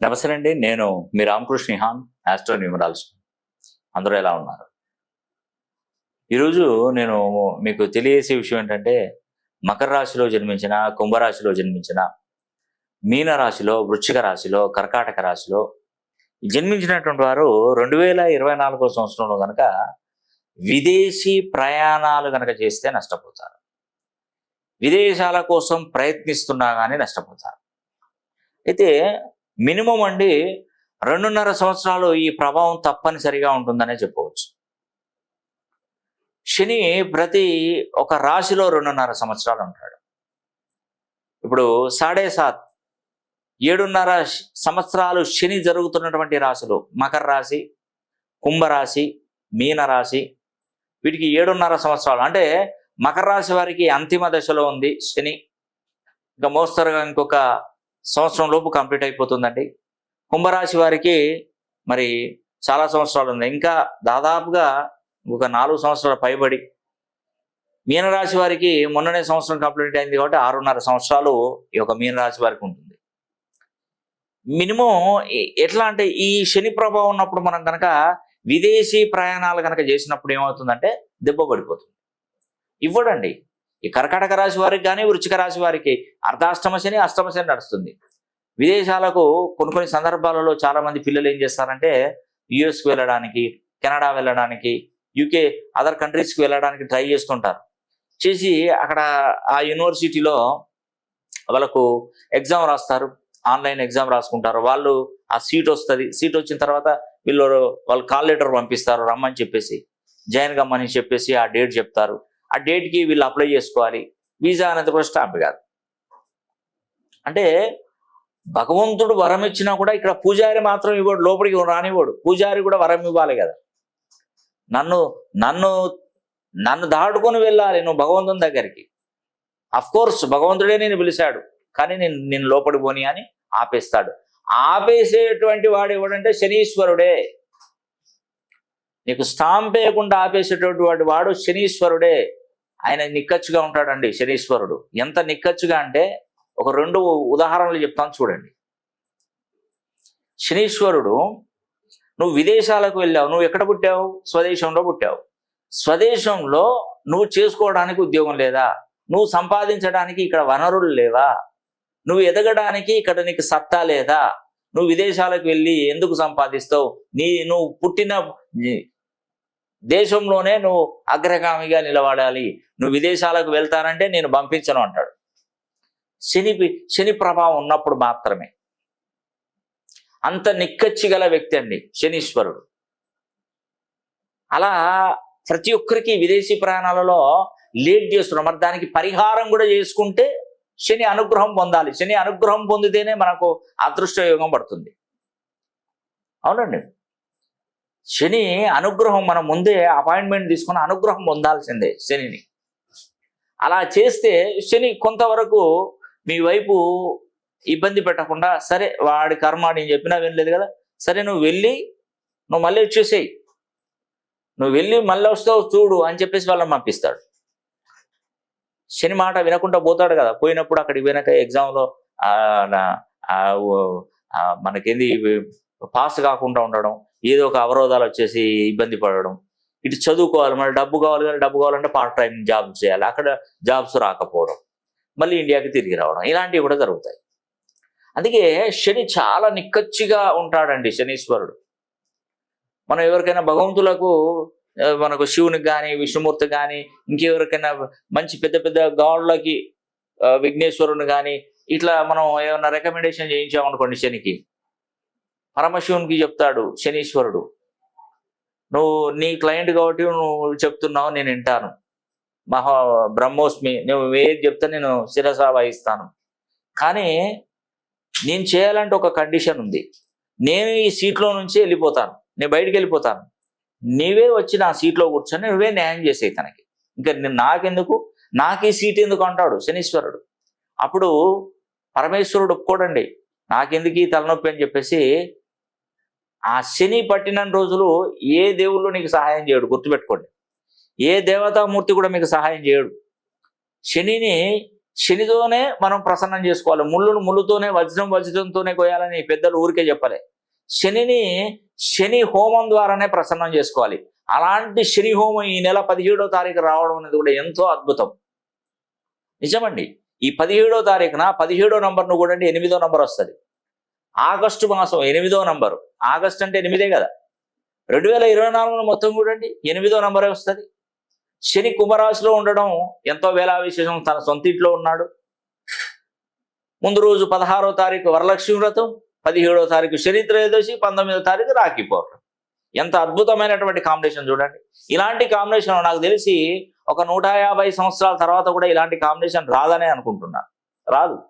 నమస్తే అండి నేను మీ రామకృష్ణ నిహాన్ ఆస్ట్రో న్యూమరాలజీ అందరూ ఎలా ఉన్నారు? ఈరోజు నేను మీకు తెలియజేసే విషయం ఏంటంటే మకర రాశిలో జన్మించిన కుంభరాశిలో జన్మించిన మీన రాశిలో వృశ్చిక రాశిలో కర్కాటక రాశిలో జన్మించినటువంటి వారు రెండు వేల ఇరవై నాలుగో సంవత్సరంలో కనుక విదేశీ ప్రయాణాలు కనుక చేస్తే నష్టపోతారు. విదేశాల కోసం ప్రయత్నిస్తున్నా కానీ నష్టపోతారు. అయితే మినిమం అండి రెండున్నర సంవత్సరాలు ఈ ప్రభావం తప్పనిసరిగా ఉంటుందనే చెప్పవచ్చు. శని ప్రతి ఒక రాశిలో రెండున్నర సంవత్సరాలు ఉంటాడు. ఇప్పుడు సాడే సాత్ ఏడున్నర సంవత్సరాలు శని జరుగుతున్నటువంటి రాశులు మకర రాశి కుంభరాశి మీన రాశి వీటికి ఏడున్నర సంవత్సరాలు అంటే మకర రాశి వారికి అంతిమ దశలో ఉంది శని. ఇంకా మోస్తరుగా ఇంకొక సంవత్సరం లోపు కంప్లీట్ అయిపోతుందండి. కుంభరాశి వారికి మరి చాలా సంవత్సరాలు ఉన్నాయి. ఇంకా దాదాపుగా ఒక నాలుగు సంవత్సరాల పైబడి మీనరాశి వారికి మొన్ననే సంవత్సరం కంప్లీట్ అయింది కాబట్టి ఆరున్నర సంవత్సరాలు ఈ యొక్క మీనరాశి వారికి ఉంటుంది. మినిమం ఎట్లా అంటే ఈ శని ప్రభావం ఉన్నప్పుడు మనం కనుక విదేశీ ప్రయాణాలు కనుక చేసినప్పుడు ఏమవుతుందంటే దెబ్బ పడిపోతుంది. ఇవ్వడండి. ఈ కర్కాటక రాశి వారికి కానీ వృచ్చిక రాశి వారికి అర్ధాష్టమ శని అష్టమ శని నడుస్తుంది. విదేశాలకు కొన్ని కొన్ని సందర్భాలలో చాలామంది పిల్లలు ఏం చేస్తారంటే యుఎస్కి వెళ్ళడానికి కెనడా వెళ్ళడానికి యూకే అదర్ కంట్రీస్కి వెళ్ళడానికి ట్రై చేస్తుంటారు. చేసి అక్కడ ఆ యూనివర్సిటీలో వాళ్ళకు ఎగ్జామ్ రాస్తారు. ఆన్లైన్ ఎగ్జామ్ రాసుకుంటారు. వాళ్ళు ఆ సీట్ వస్తుంది. సీట్ వచ్చిన తర్వాత వీళ్ళు వాళ్ళు కాల్ లెటర్ పంపిస్తారు. రమ్మని చెప్పేసి జాయిన్ కమ్మని చెప్పేసి ఆ డేట్ చెప్తారు. ఆ డేట్కి వీళ్ళు అప్లై చేసుకోవాలి. వీసా అనేది కూడా స్టాంప్ కాదు. అంటే భగవంతుడు వరం ఇచ్చినా కూడా ఇక్కడ పూజారి మాత్రం ఇవ్వడు లోపలికి రానివ్వడు. పూజారి కూడా వరం ఇవ్వాలి కదా. నన్ను నన్ను నన్ను దాటుకొని వెళ్ళాలి నువ్వు భగవంతుని దగ్గరికి. అఫ్ కోర్స్ భగవంతుడే నేను పిలిచాడు కానీ నేను నేను లోపలి పోని అని ఆపేస్తాడు. ఆపేసేటువంటి వాడు ఎవడంటే శనీశ్వరుడే. నీకు స్టాంప్ వేయకుండా ఆపేసేటువంటి వాడు వాడు శనీశ్వరుడే. ఆయన నిక్కచ్చుగా ఉంటాడండి శనీశ్వరుడు. ఎంత నిక్కచ్చుగా అంటే ఒక రెండు ఉదాహరణలు చెప్తాను చూడండి. శనీశ్వరుడు నువ్వు విదేశాలకు వెళ్ళావు నువ్వు ఎక్కడ పుట్టావు? స్వదేశంలో పుట్టావు. స్వదేశంలో నువ్వు చేసుకోవడానికి ఉద్యోగం లేదా? నువ్వు సంపాదించడానికి ఇక్కడ వనరులు లేవా? నువ్వు ఎదగడానికి ఇక్కడ నీకు సత్తా లేదా? నువ్వు విదేశాలకు వెళ్ళి ఎందుకు సంపాదిస్తావు? నీ నువ్వు పుట్టిన దేశంలోనే నువ్వు అగ్రగామిగా నిలబడాలి. నువ్వు విదేశాలకు వెళ్తానంటే నేను పంపించను అంటాడు. శని శని ప్రభావం ఉన్నప్పుడు మాత్రమే. అంత నిక్కచ్చి గల వ్యక్తి అండి శనీశ్వరుడు. అలా ప్రతి ఒక్కరికి విదేశీ ప్రయాణాలలో లేట్ చేస్తున్నాం మరి దానికి పరిహారం కూడా చేసుకుంటే శని అనుగ్రహం పొందాలి. శని అనుగ్రహం పొందితేనే మనకు అదృష్టయోగం పడుతుంది. అవునండి? శని అనుగ్రహం మనం ముందే అపాయింట్మెంట్ తీసుకుని అనుగ్రహం పొందాల్సిందే శనిని. అలా చేస్తే శని కొంతవరకు మీ వైపు ఇబ్బంది పెట్టకుండా సరే వాడి కర్మ నేను చెప్పినా వినలేదు కదా సరే నువ్వు వెళ్ళి నువ్వు మళ్ళీ వచ్చేసేయి నువ్వు వెళ్ళి మళ్ళీ వస్తావు చూడు అని చెప్పేసి వాళ్ళని పంపిస్తాడు. శని మాట వినకుండా పోతాడు కదా పోయినప్పుడు అక్కడికి పోయినాక ఎగ్జామ్లో మనకేంది పాస్ కాకుండా ఉండడం ఏదో ఒక అవరోధాలు వచ్చేసి ఇబ్బంది పడడం. ఇటు చదువుకోవాలి మళ్ళీ డబ్బు కావాలి కానీ డబ్బు కావాలంటే పార్ట్ టైం జాబ్ చేయాలి. అక్కడ జాబ్స్ రాకపోవడం. మళ్ళీ ఇండియాకి తిరిగి రావడం. ఇలాంటివి కూడా జరుగుతాయి. అందుకే శని చాలా నిక్కచ్చిగా ఉంటాడండి శనీశ్వరుడు. మనం ఎవరికైనా భగవంతులకు మనకు శివునికి కానీ విష్ణుమూర్తి కానీ ఇంకెవరికైనా మంచి పెద్ద పెద్ద గాడులకి విఘ్నేశ్వరుని కానీ ఇట్లా మనం ఏమైనా రికమెండేషన్ చేయించామనుకోండి శనికి పరమశివునికి చెప్తాడు శనీశ్వరుడు. నువ్వు నీ క్లయింట్ కాబట్టి నువ్వు చెప్తున్నావు నేను వింటాను. మహా బ్రహ్మోస్మి నువ్వు ఏది చెప్తే నేను శిరస వహిస్తాను. కానీ నేను చేయాలంటే ఒక కండిషన్ ఉంది. నేను ఈ సీట్లో నుంచి వెళ్ళిపోతాను. నేను బయటికి వెళ్ళిపోతాను. నీవే వచ్చి నా సీట్లో కూర్చొని నువ్వే న్యాయం చేసేయి తనకి. ఇంకా నేను నాకెందుకు? నాకు ఈ సీట్ ఎందుకు అంటాడు శనీశ్వరుడు. అప్పుడు పరమేశ్వరుడు ఒప్పుకోడండి. నాకెందుకు ఈ తలనొప్పి అని చెప్పేసి ఆ శని పట్టిన రోజులు ఏ దేవుళ్ళు నీకు సహాయం చేయడు గుర్తుపెట్టుకోండి. ఏ దేవతామూర్తి కూడా మీకు సహాయం చేయడు. శనిని శనితోనే మనం ప్రసన్నం చేసుకోవాలి. ముళ్ళును ముళ్ళుతోనే వజ్రం వజ్రంతోనే కోయాలని పెద్దలు ఊరికే చెప్పలే. శనిని శని హోమం ద్వారానే ప్రసన్నం చేసుకోవాలి. అలాంటి శని హోమం ఈ నెల పదిహేడో తారీఖు రావడం అనేది కూడా ఎంతో అద్భుతం. నిజమండి. ఈ పదిహేడో తారీఖున పదిహేడో నంబర్ను కూడా అండి ఎనిమిదో నంబర్ వస్తుంది. ఆగస్టు మాసం ఎనిమిదో నంబరు. ఆగస్ట్ అంటే ఎనిమిదే కదా. రెండు వేల ఇరవై నాలుగులో మొత్తం చూడండి ఎనిమిదో నంబరే వస్తుంది. శని కుంభరాశిలో ఉండడం ఎంతో వేలా విశేషం తన సొంత ఇంట్లో ఉన్నాడు. ముందు రోజు పదహారో తారీఖు వరలక్ష్మి వ్రతం పదిహేడో తారీఖు శని త్రయోదశి పంతొమ్మిదో తారీఖు రాఖీ పౌర్ణమి. ఎంత అద్భుతమైనటువంటి కాంబినేషన్ చూడండి. ఇలాంటి కాంబినేషన్ నాకు తెలిసి ఒక నూట యాభై సంవత్సరాల తర్వాత కూడా ఇలాంటి కాంబినేషన్ రాదనే అనుకుంటున్నాను. రాదు.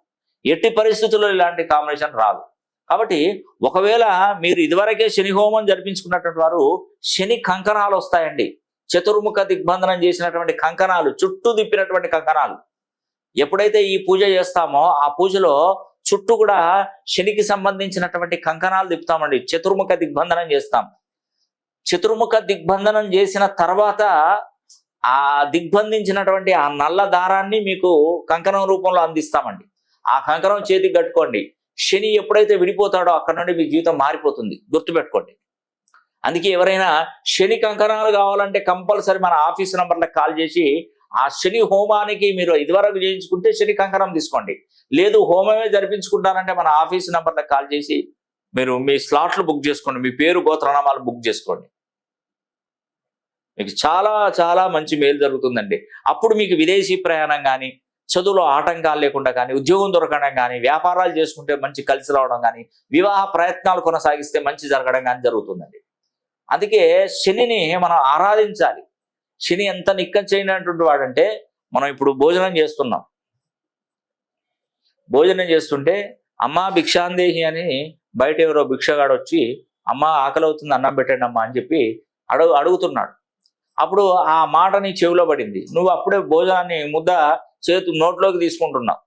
ఎట్టి పరిస్థితుల్లో ఇలాంటి కాంబినేషన్ రాదు. కాబట్టి ఒకవేళ మీరు ఇదివరకే శని హోమం జరిపించుకున్నటువంటి వారు శని కంకణాలు వస్తాయండి. చతుర్ముఖ దిగ్బంధనం చేసినటువంటి కంకణాలు చుట్టూ తిప్పినటువంటి కంకణాలు. ఎప్పుడైతే ఈ పూజ చేస్తామో ఆ పూజలో చుట్టూ కూడా శనికి సంబంధించినటువంటి కంకణాలు తిప్పుతామండి. చతుర్ముఖ దిగ్బంధనం చేస్తాం. చతుర్ముఖ దిగ్బంధనం చేసిన తర్వాత ఆ దిగ్బంధించినటువంటి ఆ నల్ల దారాన్ని మీకు కంకణం రూపంలో అందిస్తామండి. ఆ కంకణం చేతికి కట్టుకోండి. శని ఎప్పుడైతే విడిపోతాడో అక్కడ నుండి మీ జీవితం మారిపోతుంది. గుర్తుపెట్టుకోండి. అందుకే ఎవరైనా శని కంకణాలు కావాలంటే కంపల్సరీ మన ఆఫీస్ నంబర్లకు కాల్ చేసి ఆ శని హోమానికి మీరు ఇదివరకు చేయించుకుంటే శని కంకణం తీసుకోండి. లేదు హోమమే జరిపించుకుంటారంటే మన ఆఫీస్ నంబర్లకు కాల్ చేసి మీరు మీ స్లాట్లు బుక్ చేసుకోండి. మీ పేరు గోత్రనామాలు బుక్ చేసుకోండి. మీకు చాలా చాలా మంచి మేలు జరుగుతుందండి. అప్పుడు మీకు విదేశీ ప్రయాణం కానీ చదువులో ఆటంకాలు లేకుండా కానీ ఉద్యోగం దొరకడం కానీ వ్యాపారాలు చేసుకుంటే మంచి కలిసి రావడం కానీ వివాహ ప్రయత్నాలు కొనసాగిస్తే మంచి జరగడం కానీ జరుగుతుందండి. అందుకే శనిని మనం ఆరాధించాలి. శని ఎంత నిక్కం చేయనటువంటి వాడంటే మనం ఇప్పుడు భోజనం చేస్తున్నాం. భోజనం చేస్తుంటే అమ్మా భిక్షాందేహి అని బయట ఎవరో భిక్షగాడు వచ్చి అమ్మ ఆకలి అవుతుంది అన్నం పెట్టండి అమ్మా అని చెప్పి అడుగు అడుగుతున్నాడు. అప్పుడు ఆ మాట నీ చెవిలో పడింది. నువ్వు అప్పుడే భోజనాన్ని ముద్ద చేతు నోట్లోకి తీసుకుంటున్నావు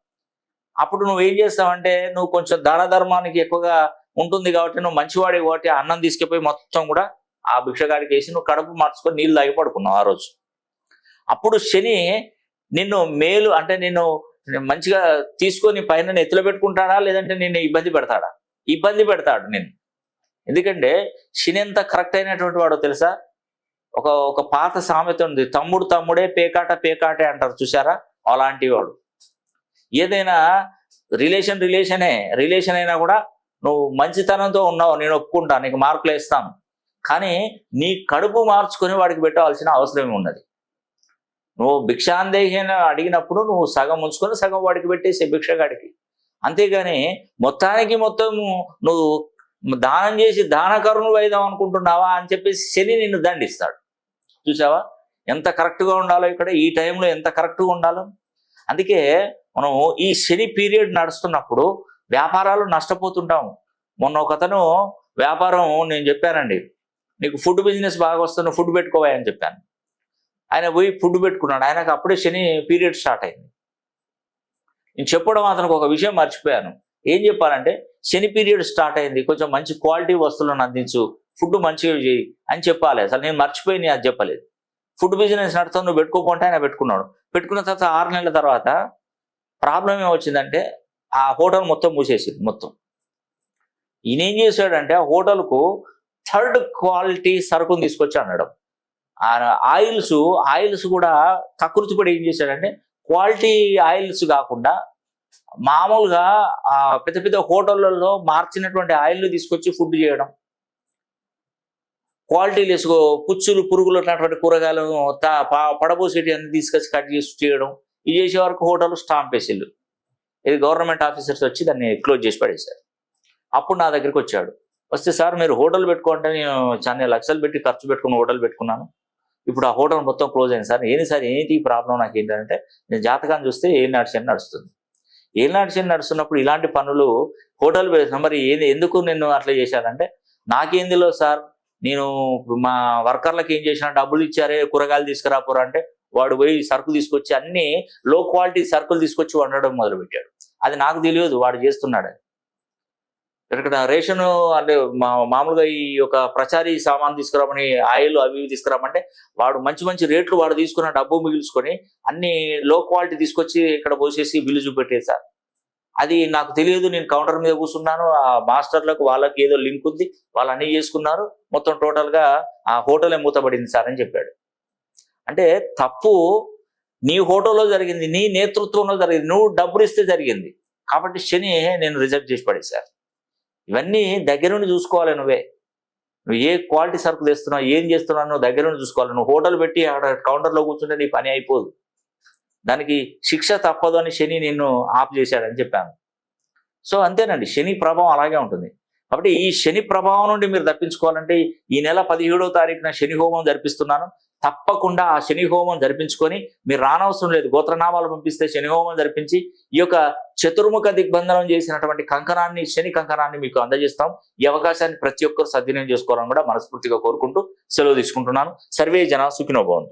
అప్పుడు నువ్వు ఏం చేస్తావంటే నువ్వు కొంచెం దాన ధర్మానికి ఎక్కువగా ఉంటుంది కాబట్టి నువ్వు మంచివాడి కాబట్టి అన్నం తీసుకుపోయి మొత్తం కూడా ఆ భిక్షగాడికి వేసి నువ్వు కడుపు మార్చుకొని నీళ్ళు తాగి పడుకున్నావు ఆ రోజు. అప్పుడు శని నిన్ను మేలు అంటే నిన్ను మంచిగా తీసుకొని పైన ఎత్తులో పెట్టుకుంటాడా? లేదంటే నిన్ను ఇబ్బంది పెడతాడా? ఇబ్బంది పెడతాడు నేను ఎందుకంటే శని ఎంత కరెక్ట్ అయినటువంటి వాడో తెలుసా? ఒక ఒక పాత సామెత ఉంది. తమ్ముడు తమ్ముడే పేకాట పేకాటే అంటారు. చూసారా అలాంటి వాడు ఏదైనా రిలేషన్ రిలేషనే రిలేషన్ అయినా కూడా నువ్వు మంచితనంతో ఉన్నావు నేను ఒప్పుకుంటా నీకు మార్కులు వేస్తాను. కానీ నీ కడుపు మార్చుకొని వాడికి పెట్టవలసిన అవసరం ఉన్నది నువ్వు భిక్షాందేహి అడిగినప్పుడు నువ్వు సగం ఉంచుకొని సగం వాడికి పెట్టేసి భిక్షగాడికి. అంతేగాని మొత్తానికి మొత్తము నువ్వు దానం చేసి దానకరుణులు అయిదాం అనుకుంటున్నావా అని చెప్పేసి శని నిన్ను దండిస్తాడు. చూసావా? ఎంత కరెక్ట్గా ఉండాలో ఇక్కడ ఈ టైంలో ఎంత కరెక్ట్గా ఉండాలో? అందుకే మనం ఈ శని పీరియడ్ నడుస్తున్నప్పుడు వ్యాపారాలు నష్టపోతుంటాము మొన్న ఒక అతను వ్యాపారం నేను చెప్పానండి నీకు ఫుడ్ బిజినెస్ బాగా వస్తున్న ఫుడ్ పెట్టుకోవా అని చెప్పాను. ఆయన పోయి ఫుడ్ పెట్టుకున్నాడు. ఆయనకు అప్పుడే శని పీరియడ్ స్టార్ట్ అయింది. నేను చెప్పడం అతనికి ఒక విషయం మర్చిపోయాను. ఏం చెప్పాలంటే శని పీరియడ్ స్టార్ట్ అయింది కొంచెం మంచి క్వాలిటీ వస్తువులను అందించు ఫుడ్ మంచిగా చేయి అని చెప్పాలి. అసలు నేను మర్చిపోయి నేను అది చెప్పలేదు. ఫుడ్ బిజినెస్ నడుస్తాను నువ్వు పెట్టుకోకుంటే ఆయన పెట్టుకున్నాడు. పెట్టుకున్న తర్వాత ఆరు నెలల తర్వాత ప్రాబ్లం ఏమొచ్చిందంటే ఆ హోటల్ మొత్తం మూసేసింది మొత్తం. ఈయన ఏం చేశాడంటే ఆ హోటల్కు థర్డ్ క్వాలిటీ సరుకుని తీసుకొచ్చి అన్నాడు. ఆ ఆయిల్స్ ఆయిల్స్ కూడా కకృతి పడి ఏం చేశాడంటే క్వాలిటీ ఆయిల్స్ కాకుండా మామూలుగా పెద్ద పెద్ద హోటళ్ళలో మార్చినటువంటి ఆయిల్ తీసుకొచ్చి ఫుడ్ చేయడం క్వాలిటీ లేసుకో పుచ్చులు పురుగులు ఉన్నటువంటి కూరగాయలను తా- పడబోసేటి అన్ని తీసుకొచ్చి కట్ చేసి చేయడం. ఇది చేసే వరకు హోటల్ స్టాంప్ వేసేళ్ళు. ఇది గవర్నమెంట్ ఆఫీసర్స్ వచ్చి దాన్ని క్లోజ్ చేసి పడేశారు. అప్పుడు నా దగ్గరికి వచ్చాడు. వస్తే సార్ మీరు హోటల్ పెట్టుకుంటే నేను చాలా లక్షలు పెట్టి ఖర్చు పెట్టుకుని హోటల్ పెట్టుకున్నాను. ఇప్పుడు ఆ హోటల్ మొత్తం క్లోజ్ అయింది సార్. ఏంటి సార్ ఏంటి ఈ ప్రాబ్లం నాకు ఏంటంటే నేను జాతకాన్ని చూస్తే ఏం నడిచి నడుస్తుంది. ఏం నడిచి నడుస్తున్నప్పుడు ఇలాంటి పనులు హోటల్ పెడుతున్నా మరి ఏది ఎందుకు నేను అట్లా చేశానంటే నాకేందిలో సార్? నేను మా వర్కర్లకు ఏం చేసిన డబ్బులు ఇచ్చారే కూరగాయలు తీసుకురాపోరా అంటే వాడు పోయి సరుకులు తీసుకొచ్చి అన్ని లో క్వాలిటీ సరుకులు తీసుకొచ్చి వండడం మొదలుపెట్టాడు. అది నాకు తెలియదు వాడు చేస్తున్నాడు ఇక్కడ రేషన్ అంటే మా మామూలుగా ఈ యొక్క ప్రచారీ సామాన్ తీసుకురామని ఆయిల్ అవి ఇవి తీసుకురామంటే వాడు మంచి మంచి రేట్లు వాడు తీసుకున్న డబ్బు మిగిల్చుకొని అన్ని లో క్వాలిటీ తీసుకొచ్చి ఇక్కడ పోసేసి బిల్లు చూపెట్టేది సార్. అది నాకు తెలియదు నేను కౌంటర్ మీద కూర్చున్నాను ఆ మాస్టర్లకు వాళ్ళకి ఏదో లింక్ ఉంది వాళ్ళు అన్ని చేసుకున్నారు మొత్తం టోటల్గా ఆ హోటలే మూతబడింది సార్ అని చెప్పాడు. అంటే తప్పు నీ హోటల్లో జరిగింది నీ నేతృత్వంలో జరిగింది నువ్వు డబ్బులు ఇస్తే జరిగింది. కాబట్టి శని నేను రిజెక్ట్ చేసి సార్. ఇవన్నీ దగ్గరుండి చూసుకోవాలి నువ్వే. నువ్వు ఏ క్వాలిటీ సరుకు తెస్తున్నావు ఏం చేస్తున్నావు నువ్వు దగ్గరుండి చూసుకోవాలి. నువ్వు హోటల్ పెట్టి అక్కడ కౌంటర్లో కూర్చుంటే నీ పని అయిపోదు. దానికి శిక్ష తప్పదు అని శని నిన్ను ఆఫ్ చేశాడని చెప్పాను. సో అంతేనండి శని ప్రభావం అలాగే ఉంటుంది. కాబట్టి ఈ శని ప్రభావం నుండి మీరు తప్పించుకోవాలంటే ఈ నెల పదిహేడవ తారీఖున శని హోమం జరిపిస్తున్నాను. తప్పకుండా ఆ శని హోమం జరిపించుకొని మీరు రానవసరం లేదు. గోత్రనామాలు పంపిస్తే శని హోమం జరిపించి ఈ యొక్క చతుర్ముఖ దిగ్బంధనం చేసినటువంటి కంకణాన్ని శని కంకణాన్ని మీకు అందజేస్తాం. ఈ అవకాశాన్ని ప్రతి ఒక్కరు సద్వినియోగం చేసుకోవాలని కూడా మనస్ఫూర్తిగా కోరుకుంటూ సెలవు తీసుకుంటున్నాను. సర్వే జన సుఖినోభవంతు